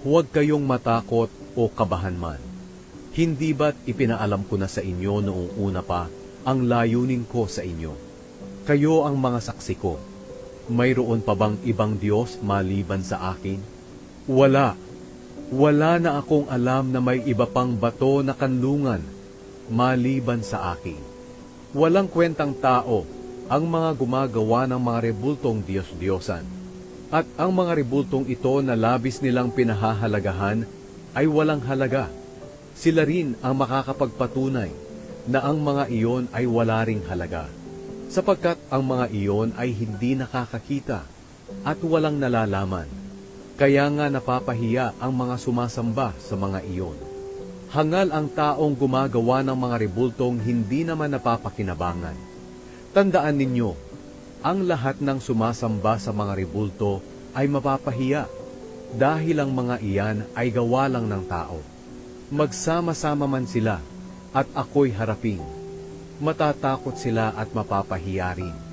Huwag kayong matakot o kabahan man. Hindi ba't ipinaalam ko na sa inyo noong una pa ang layunin ko sa inyo? Kayo ang mga saksi ko. Mayroon pa bang ibang Diyos maliban sa akin? Wala. Wala na akong alam na may iba pang bato na kanlungan maliban sa akin. Walang kwentang tao ang mga gumagawa ng mga rebultong Diyos-Diyosan. At ang mga rebultong ito na labis nilang pinahahalagahan ay walang halaga. Sila rin ang makakapagpatunay na ang mga iyon ay wala ring halaga. Sapagkat ang mga iyon ay hindi nakakakita at walang nalalaman. Kaya nga napapahiya ang mga sumasamba sa mga iyon. Hangal ang taong gumagawa ng mga rebultong hindi naman napapakinabangan. Tandaan ninyo, ang lahat ng sumasamba sa mga rebulto ay mapapahiya dahil ang mga iyan ay gawa lang ng tao. Magsama-sama man sila at ako'y harapin. Matatakot sila at mapapahiya rin.